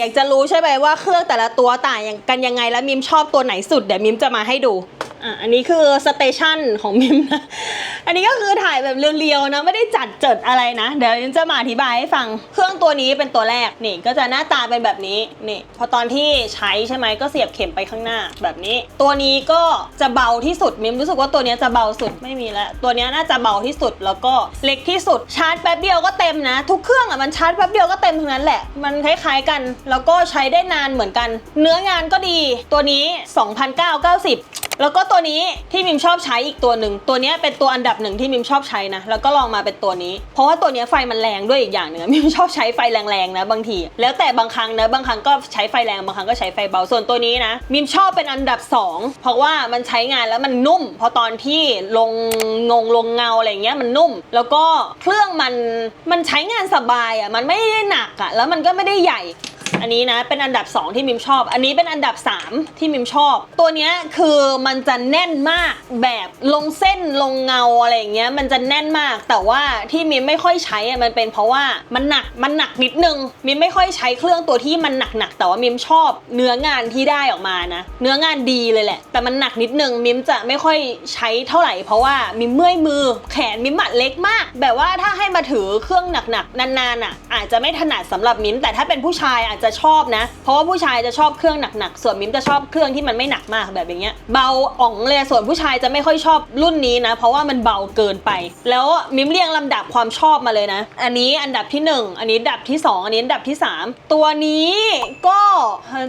อยากจะรู้ใช่ไหมว่าเครื่องแต่ละตัวต่างกันยังไงแล้วมิมชอบตัวไหนสุดเดี๋ยวมิมจะมาให้ดู อะอันนี้คือสเตชันของมิมนะ อันนี้ก็คือถ่ายแบบเรียวๆนะ ไม่ได้จัดเจิดอะไรนะ เดี๋ยวมิมจะมาอธิบายให้ฟัง เครื่องตัวนี้เป็นตัวแรก นี่ก็จะหน้าตาเป็นแบบนี้ นี่ พอตอนที่ใช้ใช่ไหมก็เสียบเข็มไปข้างหน้าแบบนี้ ตัวนี้ก็จะเบาที่สุด มิมรู้สึกว่าตัวนี้จะเบาสุด ไม่มีแล้ว ตัวนี้น่าจะเบาที่สุด แล้วก็เล็กที่สุด ชาร์จแป๊บเดียวก็เต็มนะ ทุกเครื่องอะมันชาร์จแป๊บเดียวก็เต็มทั้งนั้นแหละ มันคล้ายๆกัน แล้วก็ใช้ได้นานเหมือนกัน เนื้องานก็ดี ตัวนี้ 2,990 แล้วก็ตัวนี้ที่มิมชอบใช้อีกตัวหนึ่งตัวนี้เป็นตัวอันดับหนึ่งที่มิมชอบใช้นะแล้วก็ลองมาเป็นตัวนี้ เพราะว่าตัวนี้ไฟมันแรงด้วยอีกอย่างหนึ่งมิมชอบใช้ไฟแรงๆนะบางที แล้วแต่บางครั้งนะบางครั้งก็ใช้ไฟแรงบางครั้งก็ใช้ไฟเบาส่วนตัวนี้นะมิมชอบเป็นอันดับสองเพราะว่ามันใช้งานแล้วมันนุ่ม พอตอนที่ลงงงลงเงาอะไรเงี้ยมันนุ่ม แล้วก็เครื่องมันมันใช้งานสบายอะมันไม่ได้หนักอะแล้วมันก็ไม่ได้ใหญ่ อันนี้นะเป็นอันดับ 2 ที่มิมชอบ อันนี้เป็นอันดับ 3 ที่มิมชอบ ตัวเนี้ยคือมันจะแน่นมากแบบลงเส้นลงเงาอะไรอย่างเงี้ยมันจะแน่นมาก แต่ว่าที่มิมไม่ค่อยใช้อะมันเป็นเพราะว่ามันหนักมันหนักนิดนึงมิมไม่ค่อยใช้เครื่องตัวที่มันหนักๆแต่ว่ามิมชอบเนื้องานที่ได้ออกมานะ เนื้องานดีเลยแหละ แต่มันหนักนิดนึงมิมจะไม่ค่อยใช้เท่าไหร่เพราะว่ามิมเมื่อยมือ แขนมิมหมัดเล็กมาก แบบว่าถ้าให้มาถือเครื่องหนักๆนานๆอะอาจจะไม่ถนัดสำหรับมิมแต่ถ้าเป็นผู้ชายอาจจะชอบนะ เพราะว่าผู้ชายจะชอบเครื่องหนักๆ ส่วนมิมจะชอบเครื่องที่มันไม่หนักมากแบบอย่างเงี้ย เบาอ่องเลย ส่วนผู้ชายจะไม่ค่อยชอบรุ่นนี้นะ เพราะว่ามันเบาเกินไป แล้วมิมเรียงลำดับความชอบมาเลยนะ อันนี้อันดับที่หนึ่งอันนี้อันดับที่สองอันนี้อันดับที่สามตัวนี้ก็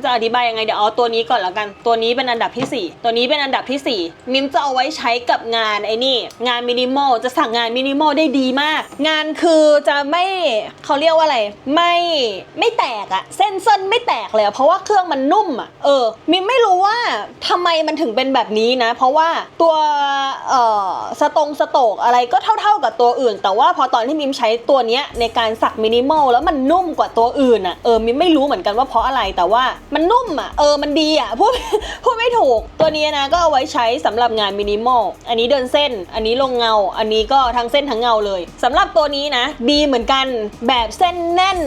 จะอธิบายยังไงเดี๋ยวเอาตัวนี้ก่อนแล้วกัน ตัวนี้เป็นอันดับที่สี่ตัวนี้เป็นอันดับที่สี่มิมจะเอาไว้ใช้กับงานไอ้นี่ งานมินิมอลจะสั่งงานมินิมอลได้ดีมาก งานคือจะไม่เขาเรียกว่าอะไร ไม่ไม่แตกอะเส้นเส้นไม่แตกเลยอะเพราะว่าเครื่องมันนุ่มอะเออมิมไม่รู้ว่าทำไมมันถึงเป็นแบบนี้นะ เพราะว่าตัวเอ่อสตรงสโตกอะไรก็เท่า ๆกับตัวอื่น แต่ว่าพอตอนที่มิมใช้ตัวเนี้ยในการสักมินิมอลแล้วมันนุ่มกว่าตัวอื่นอะเออมิมไม่รู้เหมือนกันว่าเพราะอะไรแต่ว่ามันนุ่มอะเออมันดีอะพูดพูดไม่ถูกตัวนี้นะก็เอาไว้ใช้สำหรับงานมินิมอลอันนี้เดินเส้น อันนี้ลงเงา อันนี้ก็ทั้งเส้นทั้งเงาเลยสำหรับตัวนี้นะ ดีเหมือนกันแบบเส้นแน่น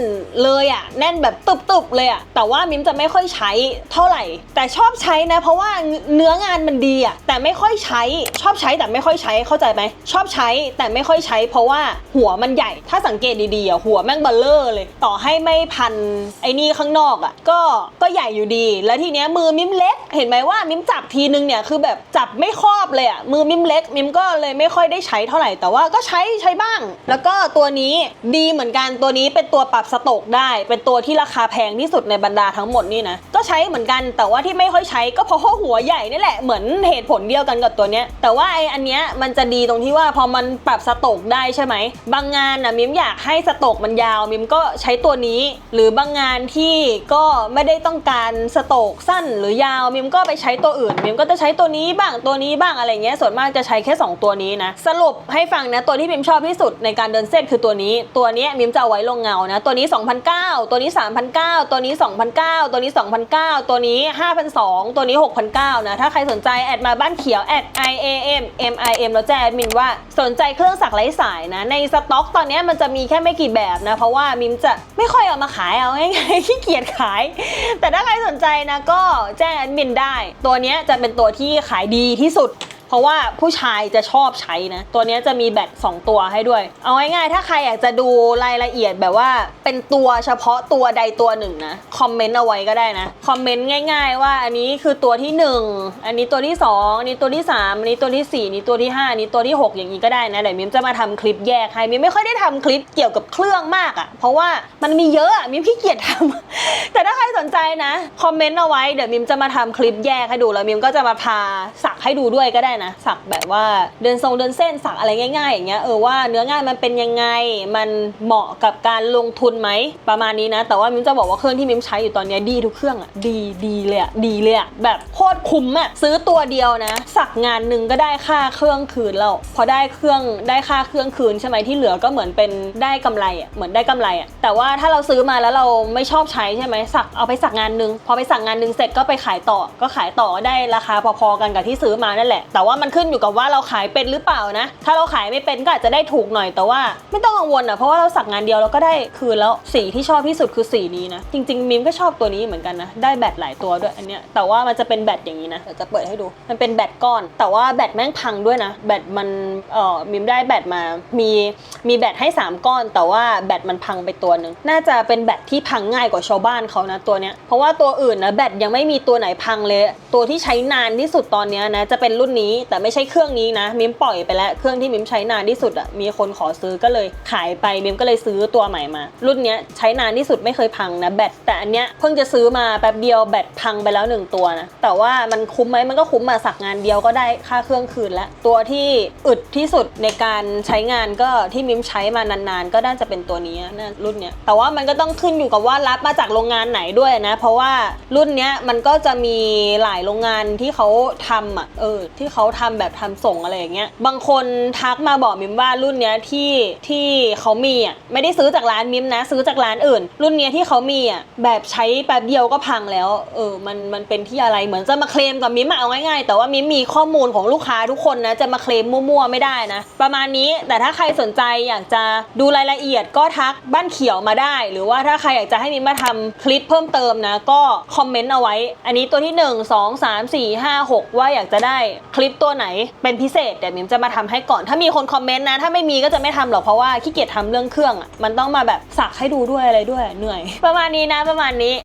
เลยอะแน่นแบบตุบๆเลยอะแต่ว่ามิมจะไม่ค่อยใช้เท่าไหร่ แต่ชอบใช้นะ เพราะว่าเนื้องานมันดีอะแต่ไม่ค่อยใช้ชอบใช้แต่ไม่ค่อยใช้เข้าใจไหมชอบใช้แต่ไม่ค่อยใช้ เพราะว่าหัวมันใหญ่ ถ้าสังเกตดีๆอะหัวแม่งเบลเลอร์เลย ต่อให้ไม่พันไอ้นี่ข้างนอกอะก็ก็ใหญ่อยู่ดี แล้วทีเนี้ยมือมิมเล็ก เห็นไหมว่ามิมจับทีนึงเนี่ยคือแบบจับไม่ครอบเลยอะมือมิมเล็ก มิมก็เลยไม่ค่อยได้ใช้เท่าไหร่แต่ว่าก็ใช้ใช้บ้าง แล้วก็ตัวนี้ดีเหมือนกันตัวนี้เป็นตัวปรับสโตกได้ เป็นตัวที่ราคาแพงที่สุดในบรรดาทั้งหมดนี่นะก็ใช้เหมือนกัน แต่ว่าที่ไม่ค่อยใช้ก็เพราะหัวใหญ่นี่แหละเหมือนเหตุผลเดียวกันกับตัวเนี้ยแต่ว่าไออันเนี้ยมันจะดีตรงที่ว่าพอมันปรับสโตกได้ใช่ไหมบางงานนะมิมอยากให้สโตกมันยาวมิมก็ใช้ตัวนี้ หรือบางงานที่ก็ไม่ได้ต้องการสโตกสั้นหรือยาวมิมก็ไปใช้ตัวอื่นมิมก็จะใช้ตัวนี้บ้างตัวนี้บ้างอะไรเงี้ยส่วนมากจะใช้แค่ 2 ตัวนี้นะสรุปให้ฟังนะตัวที่มิมชอบที่สุดในการเดินเส้นคือตัวนี้ ตัวเนี้ยมิมจะเอาไว้ลงเงานะตัวนี้ 2,009 ตัวนี้ 3,009 ตัวนี้ 2,009 ตัวนี้ 2,009ตัวนี้5,002ตัวนี้6,009นะ ถ้าใครสนใจ แอดมาบ้านเขียว แอด i a m m i m แล้วแจ้งแอดมินว่าสนใจเครื่องสักไร้สายนะ ในสต็อกตอนนี้มันจะมีแค่ไม่กี่แบบนะ เพราะว่ามิมจะไม่ค่อยเอามาขายเอาง่ายๆขี้เกียจขาย แต่ถ้าใครสนใจนะก็แจ้งแอดมินได้ ตัวนี้จะเป็นตัวที่ขายดีที่สุด ราะว่าผู้ชายจะชอบใช้นะ ตัวนี้จะมีแบต2ตัวให้ด้วย เอาง่ายๆ ถ้าใครอยากจะดูรายละเอียดแบบว่า เป็นตัวเฉพาะตัวใดตัวหนึ่งนะคอมเมนต์เอาไว้ก็ได้นะคอมเมนต์ง่าย ๆ ว่าอันนี้คือตัวที่ 1 อันนี้ตัวที่ 2 อันนี้ตัวที่ 3 อันนี้ตัวที่ 4 อันนี้ตัวที่ 5 อันนี้ตัวที่ 6 อย่างนี้ก็ได้นะเดี๋ยวมิมจะมาทำคลิปแยกให้มิมไม่ค่อยได้ทำคลิปเกี่ยวกับเครื่องมากอะ่ะ เพราะว่ามันมีเยอะอะมิมขี้เกียจทำแต่ถ้าใครสนใจนะคอมเมนต์เอาไว้เดี๋ยวมิมจะมาทำคลิปแยกให้ดูแล้วมิมก็จะมาพาสักให้ดูด้วยก็ได้นะสักแบบว่าเดินทรงเดินเส้นสักอะไรง่าย ๆ อย่างเงี้ยเออว่าเนื้องานมันเป็นยังไงมันเหมาะกับการลงทุนไหมประมาณนี้นะ แต่ว่ามิมจะบอกว่าเครื่องที่มิมใช้อยู่ตอนนี้ดีทุกเครื่องอะดีดีเลยอะดีเลยอะแบบโคตรคุ้มอะซื้อตัวเดียวนะ สักงานหนึ่งก็ได้ค่าเครื่องคืนแล้วพอได้เครื่องได้ค่าเครื่องคืนใช่ไหมที่เหลือก็เหมือนเป็นได้กำไรอะเหมือนได้กำไรอะแต่ว่าถ้าเราซื้อมาแล้วเราไม่ชอบใช้ใช่ไหมสักเอาไปสักงานหนึ่งพอไปสักงานหนึ่งเสร็จก็ไปขายต่อก็ขายต่อได้ราคาพอๆกันกับที่ซื้อมานั่นแหละแต่ว่ามันขึ้นอยู่กับว่าเราขายเป็นหรือเปล่านะ ถ้าเราขายไม่เป็นก็อาจจะได้ถูกหน่อยแต่ว่า ไม่ต้องกังวลอะเพราะว่าเราสักงานเดียวเราก็ได้คืนแล้วสีที่ชอบที่สุดคือสีนี้นะ จริง ๆ มิมก็ชอบตัวนี้เหมือนกันนะ ได้แบตหลายตัวด้วยอันเนี้ยแต่ว่ามันจะเป็นแบตอย่างนี้นะเดี๋ยวจะเปิดให้ดูมันเป็นแบตก้อน แต่ว่าแบตแม่งพังด้วยนะ แบตมันเอ่อมิมได้แบตมามีมีแบตให้ 3 ก้อน แต่ว่าแบตมันพังไปตัวหนึ่งน่าจะเป็นแบตที่พังง่ายกว่าชาวบ้านเขานะตัวเนี้ยเพราะว่าตัวอื่นนะแบตยังไม่มีตัวไหนพังเลย ตัวที่ใช้นานที่สุดตอนเนี้ยนะจะเป็นรุ่นนี้แต่ไม่ใช่เครื่องนี้นะมิมปล่อยไปแล้วเครื่องที่มิมใช้นานที่สุดอะมีคนขอซื้อก็เลยขายไปมิมก็เลยซื้อตัวใหม่มา รุ่นเนี้ยใช้นานที่สุดไม่เคยพังนะแบตแต่อันเนี้ยเพิ่งจะซื้อมาแป๊บเดียวแบตพังไปแล้วหนึ่งตัวนะแต่ว่ามันคุ้มไหมมันก็คุ้มมาสักงานเดียวก็ได้ค่าเครื่องคืนแล้วตัวที่อึดที่สุดในการใช้งานก็ที่มิมใช้มานานๆ ก็น่าจะเป็นตัวนี้นะรุ่นเนี้ยแต่ว่ามันก็ต้องขึ้นอยู่กับว่ารับมาจากโรงงานไหนด้วยนะเพราะว่ารุ่นเนี้ยมันก็จะมีหลายโรงงานที่เขาทำอะเออที่เขาาทำแบบทำส่งอะไรอย่างเงี้ยบางคนทักมาบอกมิมว่ารุ่นเนี้ยที่ที่เขามีอะไม่ได้ซื้อจากร้านมิมนะ ซื้อจากร้านอื่น รุ่นเนี้ยที่เขามีอะแบบใช้แป๊บเดียวก็พังแล้วเออมันมันเป็นที่อะไรเหมือนจะมาเคลมกับมิมเอาง่ายๆ แต่ว่ามิมมีข้อมูลของลูกค้าทุกคนนะจะมาเคลมมั่วๆไม่ได้นะ ประมาณนี้แต่ถ้าใครสนใจอยากจะดูรายละเอียดก็ทักบ้านเขียวมาได้ หรือว่าถ้าใครอยากจะให้มิมมาทำคลิปเพิ่มเติมนะก็คอมเมนต์เอาไว้ อันนี้ตัวที่ 1 2 3 4 5 6 ว่าอยากจะได้คลิปตัวไหนเป็นพิเศษเดี๋ยวมิมจะมาทำให้ก่อน ถ้ามีคนคอมเมนต์นะ ถ้าไม่มีก็จะไม่ทำหรอกเพราะว่าขี้เกียจทำเรื่องเครื่องอะมันต้องมาแบบสักให้ดูด้วยอะไรด้วยเหนื่อย ประมาณนี้นะประมาณนี้